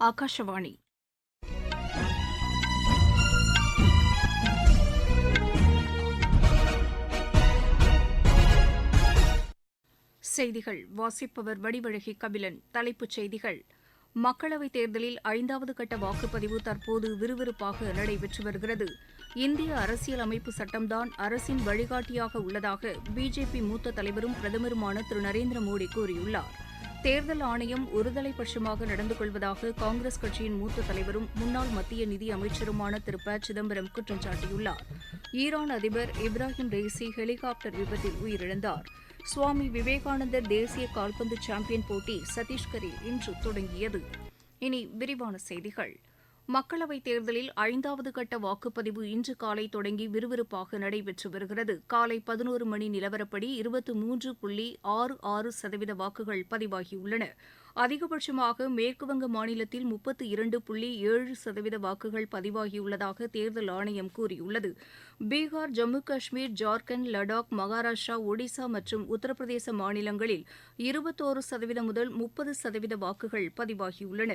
ஆகாஷவாணி செய்திகள். வாசிப்பவர் வடிவழகி கபிலன். தலைப்புச் செய்திகள். மக்களவைத் தேர்தலில் ஐந்தாவது கட்ட வாக்குப்பதிவு தற்போது விறுவிறுப்பாக நடைபெற்று வருகிறது. இந்திய அரசியல் அமைப்பு சட்டம்தான் அரசின் வழிகாட்டியாக உள்ளதாக பிஜேபி மூத்த தலைவரும் பிரதமருமான திரு நரேந்திர மோடி கூறியுள்ளார். தேர்தல் ஆணையம் ஒருதலைபட்சமாக நடந்து கொள்வதாக காங்கிரஸ் கட்சியின் மூத்த தலைவரும் முன்னாள் மத்திய நிதி அமைச்சருமான திரு ப. சிதம்பரம் குற்றம் சாட்டியுள்ளார். ஈரான் அதிபர் இப்ராஹிம் ரெய்சி ஹெலிகாப்டர் விபத்தில் உயிரிழந்தார். சுவாமி விவேகானந்தர் தேசிய கால்பந்து சாம்பியன் போட்டி சத்தீஸ்கரில் இன்று தொடங்கியது. இனி விரிவான செய்திகள். மக்களவைத் தேர்தலில் ஐந்தாவது கட்ட வாக்குப்பதிவு இன்று காலை தொடங்கி விறுவிறுப்பாக நடைபெற்று வருகிறது. காலை பதினோரு மணி நிலவரப்படி இருபத்து மூன்று புள்ளி ஆறு ஆறு சதவீத வாக்குகள் பதிவாகியுள்ளன. அதிகபட்சமாக மேற்குவங்க மாநிலத்தில் முப்பத்து இரண்டு புள்ளி ஏழு சதவீத வாக்குகள் பதிவாகியுள்ளதாக தேர்தல் ஆணையம் கூறியுள்ளது. பீகார் ஜம்மு காஷ்மீர் ஜார்க்கண்ட் லடாக் மகாராஷ்டிரா ஒடிசா மற்றும் உத்தரப்பிரதேச மாநிலங்களில் இருபத்தோரு சதவீதம் முதல் முப்பது சதவீத வாக்குகள் பதிவாகியுள்ளன.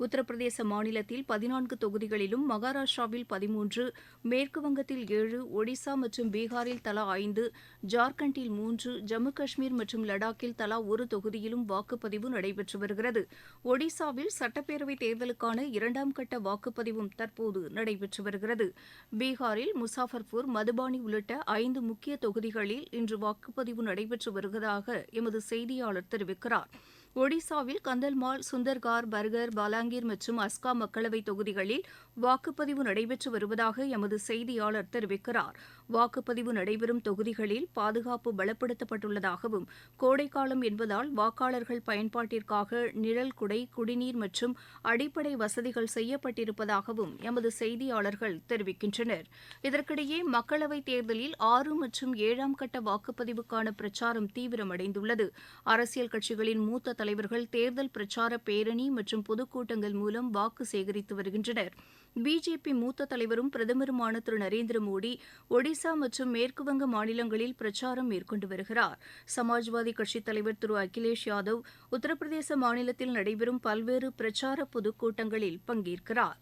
உத்தரப்பிரதேச மாநிலத்தில் பதினான்கு தொகுதிகளிலும் மகாராஷ்டிராவில் பதிமூன்று மேற்குவங்கத்தில் ஏழு ஒடிசா மற்றும் பீகாரில் தலா ஐந்து ஜார்க்கண்டில் மூன்று ஜம்மு காஷ்மீர் மற்றும் லடாக்கில் தலா ஒரு தொகுதியிலும் வாக்குப்பதிவு நடைபெற்று வருகிறது. ஒடிசாவில் சட்டப்பேரவைத் தேர்தலுக்கான இரண்டாம் கட்ட வாக்குப்பதிவும் தற்போது நடைபெற்று வருகிறது. பீகாரில் முசாஃபர்பூர் மதுபானி உள்ளிட்ட ஐந்து முக்கிய தொகுதிகளில் இன்று வாக்குப்பதிவு நடைபெற்று வருவதாக எமது செய்தியாளர் தெரிவிக்கிறார். ஒடிசாவில் கந்தல்மால் சுந்தர்கார் பர்கர் பாலாங்கீர் மற்றும் அஸ்கா மக்களவைத் தொகுதிகளில் வாக்குப்பதிவு நடைபெற்று வருவதாக எமது செய்தியாளர் தெரிவிக்கிறார். வாக்குப்பதிவு நடைபெறும் தொகுதிகளில் பாதுகாப்பு பலப்படுத்தப்பட்டுள்ளதாகவும் கோடைக்காலம் என்பதால் வாக்காளர்கள் பயன்பாட்டிற்காக நிழல் குடை குடிநீர் மற்றும் அடிப்படை வசதிகள் செய்யப்பட்டிருப்பதாகவும் எமது செய்தியாளர்கள் தெரிவிக்கின்றனர். இதற்கிடையே மக்களவைத் தேர்தலில் ஆறு மற்றும் ஏழாம் கட்ட வாக்குப்பதிவுக்கான பிரச்சாரம் தீவிரமடைந்துள்ளது. அரசியல் கட்சிகளின் மூத்த தலைவர்கள் தேர்தல் பிரச்சார பேரணி மற்றும் பொதுக்கூட்டங்கள் மூலம் வாக்கு சேகரித்து வருகின்றனர். பிஜேபி மூத்த தலைவரும் பிரதமருமான திரு நரேந்திர மோடி ஒடிசா மற்றும் மேற்குவங்க மாநிலங்களில் பிரச்சாரம் மேற்கொண்டு வருகிறார். சமாஜ்வாதி கட்சித் தலைவர் திரு அகிலேஷ் யாதவ் உத்தரப்பிரதேச மாநிலத்தில் நடைபெறும் பல்வேறு பிரச்சார பொதுக்கூட்டங்களில் பங்கேற்கிறார்.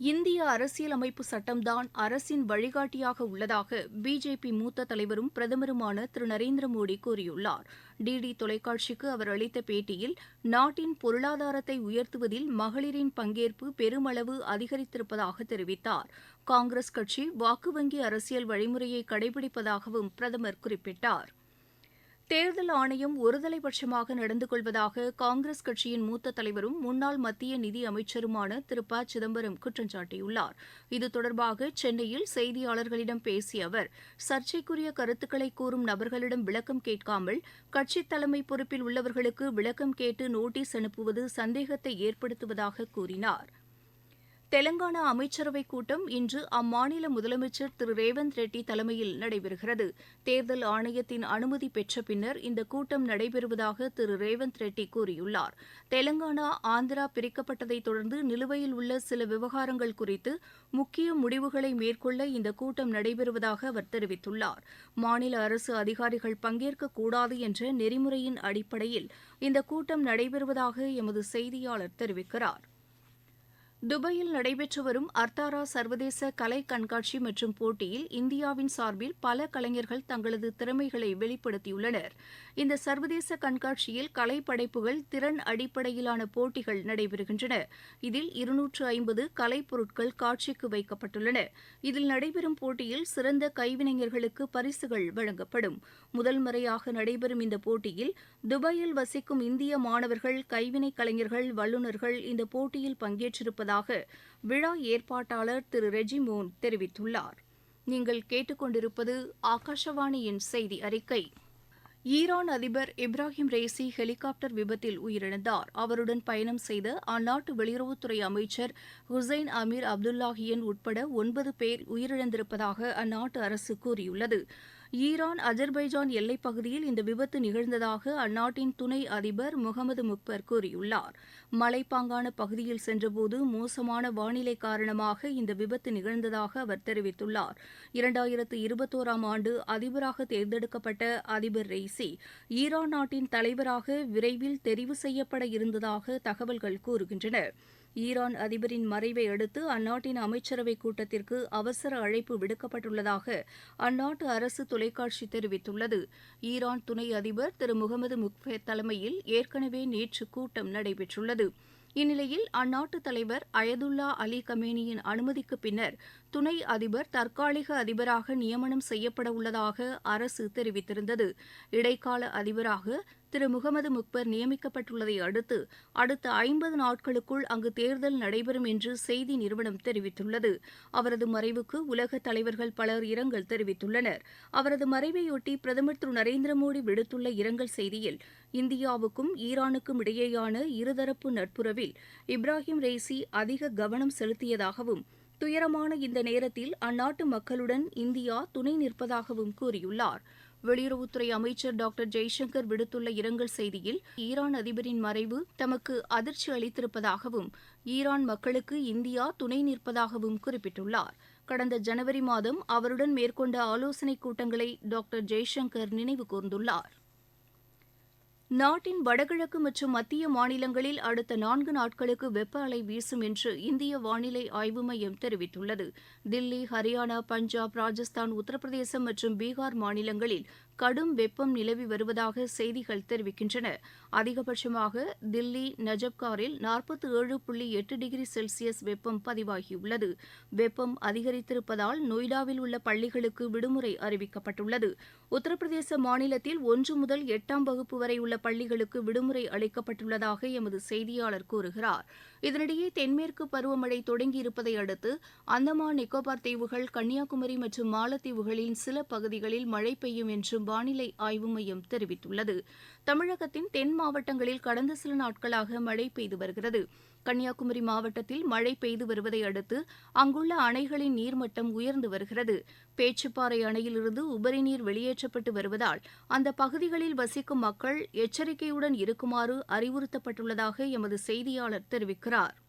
இந்திய அரசியலமைப்பு சட்டம்தான் அரசின் வழிகாட்டியாக உள்ளதாக பிஜேபி மூத்த தலைவரும் பிரதமருமான திரு. நரேந்திர மோடி கூறியுள்ளார். டிடி தொலைக்காட்சிக்கு அவர் அளித்த பேட்டியில் நாட்டின் பொருளாதாரத்தை உயர்த்துவதில் மகளிரின் பங்கேற்பு பெருமளவு அதிகரித்திருப்பதாக தெரிவித்தார். காங்கிரஸ் கட்சி வாக்கு வங்கி அரசியல் வழிமுறையை கடைபிடிப்பதாகவும் பிரதமர் குறிப்பிட்டார். தேர்தல் ஆணையம் ஒருதலைபட்சமாக நடந்து கொள்வதாக காங்கிரஸ் கட்சியின் மூத்த தலைவரும் முன்னாள் மத்திய நிதி அமைச்சருமான திரு ப. சிதம்பரம் குற்றம் சாட்டியுள்ளார். இது தொடர்பாக சென்னையில் செய்தியாளர்களிடம் பேசிய அவர் சர்ச்சைக்குரிய கருத்துக்களை கூறும் நபர்களிடம் விளக்கம் கேட்காமல் கட்சித் தலைமை பொறுப்பில் உள்ளவர்களுக்கு விளக்கம் கேட்டு நோட்டீஸ் அனுப்புவது சந்தேகத்தை ஏற்படுத்துவதாக கூறினார். தெலங்கானா அமைச்சரவைக் கூட்டம் இன்று அம்மாநில முதலமைச்சர் திரு. ரேவந்த் ரெட்டி தலைமையில் நடைபெறுகிறது. தேர்தல் ஆணையத்தின் அனுமதி பெற்ற பின்னர் இந்த கூட்டம் நடைபெறுவதாக திரு. ரேவந்த் ரெட்டி கூறியுள்ளார். தெலங்கானா ஆந்திரா பிரிக்கப்பட்டதைத் தொடர்ந்து நிலுவையில் உள்ள சில விவகாரங்கள் குறித்து முக்கிய முடிவுகளை மேற்கொள்ள இந்த கூட்டம் நடைபெறுவதாக அவர் தெரிவித்துள்ளார். மாநில அரசு அதிகாரிகள் பங்கேற்கக்கூடாது என்ற நெறிமுறையின் அடிப்படையில் இந்த கூட்டம் நடைபெறுவதாக எமது செய்தியாளர் தெரிவிக்கிறார். துபாயில் நடைபெற்று வரும் அர்த்தாரா சர்வதேச கலை கண்காட்சி மற்றும் போட்டியில் இந்தியாவின் சார்பில் பல கலைஞர்கள் தங்களது திறமைகளை வெளிப்படுத்தியுள்ளனர். இந்த சர்வதேச கண்காட்சியில் கலைப்படைப்புகள் திறன் அடிப்படையிலான போட்டிகள் நடைபெறுகின்றன. இதில் இருநூற்று ஐம்பது கலைப்பொருட்கள் காட்சிக்கு வைக்கப்பட்டுள்ளன. இதில் நடைபெறும் போட்டியில் சிறந்த கைவினைஞர்களுக்கு பரிசுகள் வழங்கப்படும். முதல் முறையாக நடைபெறும் இந்த போட்டியில் துபாயில் வசிக்கும் இந்திய மாணவர்கள் கைவினை கலைஞர்கள் வல்லுநர்கள் இந்த போட்டியில் பங்கேற்றிருப்பது இருப்பதாக விழா ஏற்பாட்டாளர் திரு ரெஜிமோன் தெரிவித்துள்ளார். நீங்கள் கேட்டுக்கொண்டிருப்பது ஆகாஷவாணியின் செய்தி அறிக்கை. ஈரான் அதிபர் இப்ராஹிம் ரெய்சி ஹெலிகாப்டர் விபத்தில் உயிரிழந்தார். அவருடன் பயணம் செய்த அந்நாட்டு வெளியுறவுத்துறை அமைச்சர் ஹுசைன் அமீர் அப்துல்லாஹியன் உட்பட ஒன்பது பேர் உயிரிழந்திருப்பதாக அந்நாட்டு அரசு கூறியுள்ளது. ஈரான் அஜர்பைஜான் எல்லைப் பகுதியில் இந்த விபத்து நிகழ்ந்ததாக அந்நாட்டின் துணை அதிபர் முகமது முக்பர் கூறியுள்ளார். மலைப்பாங்கான பகுதியில் சென்றபோது மோசமான வானிலை காரணமாக இந்த விபத்து நிகழ்ந்ததாக அவர் தெரிவித்துள்ளார். இரண்டாயிரத்து இருபத்தோராம் ஆண்டு அதிபராக தேர்ந்தெடுக்கப்பட்ட அதிபர் ரெய்சி ஈரான் நாட்டின் தலைவராக விரைவில் தெரிவு செய்யப்பட இருந்ததாக தகவல்கள் கூறுகின்றன. ஈரான் அதிபரின் மறைவை அடுத்து அந்நாட்டின் அமைச்சரவை கூட்டத்திற்கு அவசர அழைப்பு விடுக்கப்பட்டுள்ளதாக அந்நாட்டு அரசு தொலைக்காட்சி தெரிவித்துள்ளது. ஈரான் துணை அதிபர் திரு முகமது முக்ஃபே தலைமையில் ஏற்கனவே நேற்று கூட்டம் நடைபெற்றுள்ளது. இந்நிலையில் அந்நாட்டு தலைவர் அயதுல்லா அலி கமேனியின் அனுமதிக்கு பின்னர் துணை அதிபர் தற்காலிக அதிபராக நியமனம் செய்யப்பட உள்ளதாக அரசு தெரிவித்திருந்தது. இடைக்கால அதிபராக திரு. முகமது முக்பர் நியமிக்கப்பட்டுள்ளதை அடுத்து அடுத்த ஐம்பது நாட்களுக்குள் அங்கு தேர்தல் நடைபெறும் என்று செய்தி நிறுவனம் தெரிவித்துள்ளது. அவரது மறைவுக்கு உலக தலைவர்கள் பலர் இரங்கல் தெரிவித்துள்ளனர். அவரது மறைவையொட்டி பிரதமர் திரு. நரேந்திர மோடி விடுத்துள்ள இரங்கல் செய்தியில் இந்தியாவுக்கும் ஈரானுக்கும் இடையேயான இருதரப்பு நட்புறவில் இப்ராஹிம் ரெய்சி அதிக கவனம் செலுத்தியதாகவும் துயரமான இந்த நேரத்தில் அந்நாட்டு மக்களுடன் இந்தியா துணை நிற்பதாகவும் கூறியுள்ளார். வெளியுறவுத்துறை அமைச்சர் டாக்டர் ஜெய்சங்கர் விடுத்துள்ள இரங்கல் செய்தியில் ஈரான் அதிபரின் மறைவு தமக்கு அதிர்ச்சி அளித்திருப்பதாகவும் ஈரான் மக்களுக்கு இந்தியா துணை நிற்பதாகவும் குறிப்பிட்டுள்ளார். கடந்த ஜனவரி மாதம் அவருடன் மேற்கொண்ட ஆலோசனைக் கூட்டங்களை டாக்டர் ஜெய்சங்கர் நினைவு கூர்ந்துள்ளார். நாட்டின் வடகிழக்கு மற்றும் மத்திய மாநிலங்களில் அடுத்த நான்கு நாட்களுக்கு வெப்ப அலை வீசும் என்று இந்திய வானிலை ஆய்வு மையம் தெரிவித்துள்ளது. தில்லி ஹரியானா பஞ்சாப் ராஜஸ்தான் உத்தரப்பிரதேசம் மற்றும் பீகார் மாநிலங்களில் கடும் வெப்பம் நிலவி வருவதாக செய்திகள் தெரிவிக்கின்றன. அதிகபட்சமாக தில்லி நஜப்காரில் நாற்பத்தி ஏழு புள்ளி எட்டு டிகிரி செல்சியஸ் வெப்பம் பதிவாகியுள்ளது. வெப்பம் அதிகரித்திருப்பதால் நொய்டாவில் உள்ள பள்ளிகளுக்கு விடுமுறை அறிவிக்கப்பட்டுள்ளது. உத்தரப்பிரதேச மாநிலத்தில் ஒன்று முதல் எட்டாம் வகுப்பு வரை உள்ள பள்ளிகளுக்கு விடுமுறை அளிக்கப்பட்டுள்ளதாக எமது செய்தியாளர் கூறுகிறார். இதனிடையே தென்மேற்கு பருவமழை தொடங்கியிருப்பதை அடுத்து அந்தமான் நிக்கோபார் தீவுகள் கன்னியாகுமரி மற்றும் மாலத்தீவுகளின் சில பகுதிகளில் மழை பெய்யும் என்றும் வானிலை ஆய்வு மையம் தெரிவித்துள்ளது. தமிழகத்தின் தென் மாவட்டங்களில் கடந்த சில நாட்களாக மழை பெய்து வருகிறது. கன்னியாகுமரி மாவட்டத்தில் மழை பெய்து வருவதை அடுத்து அங்குள்ள அணைகளின் நீர்மட்டம் உயர்ந்து வருகிறது. பேச்சுப்பாறை அணையிலிருந்து உபரி நீர் வெளியேற்றப்பட்டு வருவதால் அந்த பகுதிகளில் வசிக்கும் மக்கள் எச்சரிக்கையுடன் இருக்குமாறு அறிவுறுத்தப்பட்டுள்ளதாக எமது செய்தியாளர் தெரிவிக்கிறார். bırakır.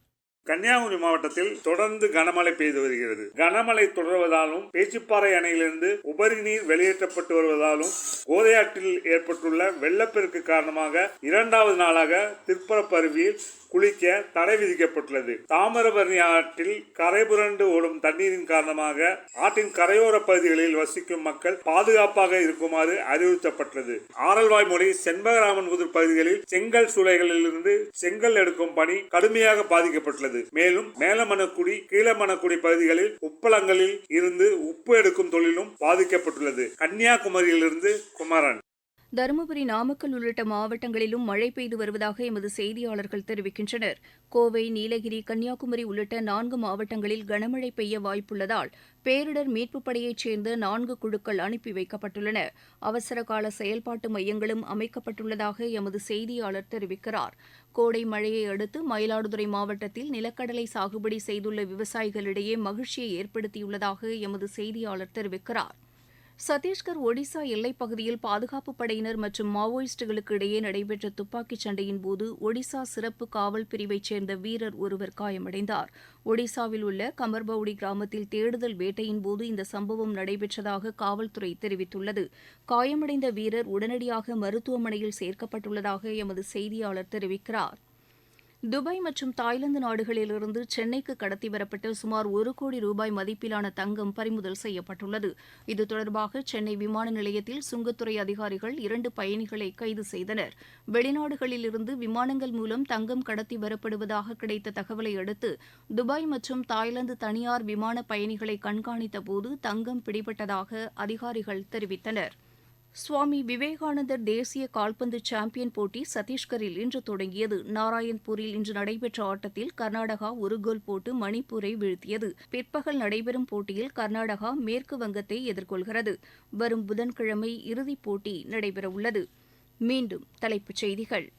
கன்னியாகுமரி மாவட்டத்தில் தொடர்ந்து கனமழை பெய்து வருகிறது. கனமழை தொடர்வதாலும் பேச்சுப்பாறை அணையிலிருந்து உபரி நீர் வெளியேற்றப்பட்டு வருவதாலும் கோதையாற்றில் ஏற்பட்டுள்ள வெள்ளப்பெருக்கு காரணமாக இரண்டாவது நாளாக திருப்பரப்பு அருவியில் குளிக்க தடை விதிக்கப்பட்டுள்ளது. தாமிரபரணி ஆற்றில் கரை புரண்டு ஓடும் தண்ணீரின் காரணமாக ஆற்றின் கரையோர பகுதிகளில் வசிக்கும் மக்கள் பாதுகாப்பாக இருக்குமாறு அறிவுறுத்தப்பட்டுள்ளது. ஆரல்வாய்மொழி செண்பகராமன் புதூர் பகுதிகளில் செங்கல் சூளைகளிலிருந்து செங்கல் எடுக்கும் பணி கடுமையாக பாதிக்கப்பட்டுள்ளது. மேலும் மேலமணக்குடி கீழமணக்குடி பகுதிகளில் உப்பளங்களில் இருந்து உப்பு எடுக்கும் தொழிலும் பாதிக்கப்பட்டுள்ளது. கன்னியாகுமரியிலிருந்து குமரன். தருமபுரி நாமக்கல் உள்ளிட்ட மாவட்டங்களிலும் மழை பெய்து வருவதாக எமது செய்தியாளர்கள் தெரிவிக்கின்றனர். கோவை நீலகிரி கன்னியாகுமரி உள்ளிட்ட நான்கு மாவட்டங்களில் கனமழை பெய்ய வாய்ப்புள்ளதால் பேரிடர் மீட்புப் படையைச் சேர்ந்த நான்கு குழுக்கள் அனுப்பி வைக்கப்பட்டுள்ளன. அவசர கால செயல்பாட்டு மையங்களும் அமைக்கப்பட்டுள்ளதாக எமது செய்தியாளர் தெரிவிக்கிறார். கோடை மழையை அடுத்து மயிலாடுதுறை மாவட்டத்தில் நிலக்கடலை சாகுபடி செய்துள்ள விவசாயிகளிடையே மகிழ்ச்சியை ஏற்படுத்தியுள்ளதாக எமது செய்தியாளர் தெரிவிக்கிறார். சத்தீஸ்கர் ஒடிசா எல்லைப் பகுதியில் பாதுகாப்புப் படையினர் மற்றும் மாவோயிஸ்டுகளுக்கு இடையே நடைபெற்ற துப்பாக்கிச் சண்டையின் போது ஒடிசா சிறப்பு காவல் பிரிவைச் சேர்ந்த வீரர் ஒருவர் காயமடைந்தார். ஒடிசாவில் உள்ள கமர்பவுடி கிராமத்தில் தேடுதல் வேட்டையின் போது இந்த சம்பவம் நடைபெற்றதாக காவல்துறை தெரிவித்துள்ளது. காயமடைந்த வீரர் உடனடியாக மருத்துவமனையில் சேர்க்கப்பட்டுள்ளதாக எமது செய்தியாளர் தெரிவிக்கிறார். துபாய் மற்றும் தாய்லாந்து நாடுகளிலிருந்து சென்னைக்கு கடத்தி வரப்பட்ட சுமார் ஒரு கோடி ரூபாய் மதிப்பிலான தங்கம் பறிமுதல் செய்யப்பட்டுள்ளது. இது தொடர்பாக சென்னை விமான நிலையத்தில் சுங்கத்துறை அதிகாரிகள் இரண்டு பயணிகளை கைது செய்தனர். வெளிநாடுகளிலிருந்து விமானங்கள் மூலம் தங்கம் கடத்தி வரப்படுவதாக கிடைத்த தகவலை அடுத்து துபாய் மற்றும் தாய்லாந்து தனியார் விமான பயணிகளை கண்காணித்த போது தங்கம் பிடிபட்டதாக அதிகாரிகள் தெரிவித்தனர். சுவாமி விவேகானந்தர் தேசிய கால்பந்து சாம்பியன் போட்டி சத்தீஸ்கரில் இன்று தொடங்கியது. நாராயண்பூரில் இன்று நடைபெற்ற ஆட்டத்தில் கர்நாடகா ஒரு கோல் போட்டு மணிப்பூரை வீழ்த்தியது. பிற்பகல் நடைபெறும் போட்டியில் கர்நாடகா மேற்கு வங்கத்தை எதிர்கொள்கிறது. வரும் புதன்கிழமை இறுதிப் போட்டி நடைபெறவுள்ளது. மீண்டும் தலைப்புச் செய்திகள்.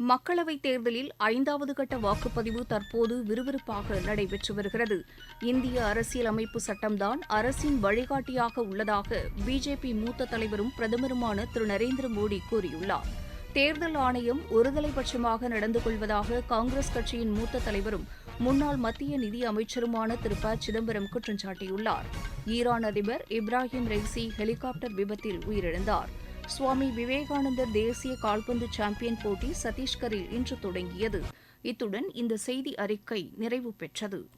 மக்களவைத் தேர்தலில் ஐந்தாவது கட்ட வாக்குப்பதிவு தற்போது விறுவிறுப்பாக நடைபெற்று வருகிறது. இந்திய அரசியலமைப்பு சட்டம்தான் அரசின் வழிகாட்டியாக உள்ளதாக பிஜேபி மூத்த தலைவரும் பிரதமருமான திரு நரேந்திர மோடி கூறியுள்ளார். தேர்தல் ஆணையம் ஒருதலைபட்சமாக நடந்து கொள்வதாக காங்கிரஸ் கட்சியின் மூத்த தலைவரும் முன்னாள் மத்திய நிதி அமைச்சருமான திரு ப. சிதம்பரம் குற்றம் சாட்டியுள்ளார். ஈரான் அதிபர் இப்ராஹிம் ரைசி ஹெலிகாப்டர் விபத்தில் உயிரிழந்தார். சுவாமி விவேகானந்தர் தேசிய கால்பந்து சாம்பியன் போட்டி சத்தீஸ்கரில் இன்று தொடங்கியது. இத்துடன் இந்த செய்தி அறிக்கை நிறைவு பெற்றது.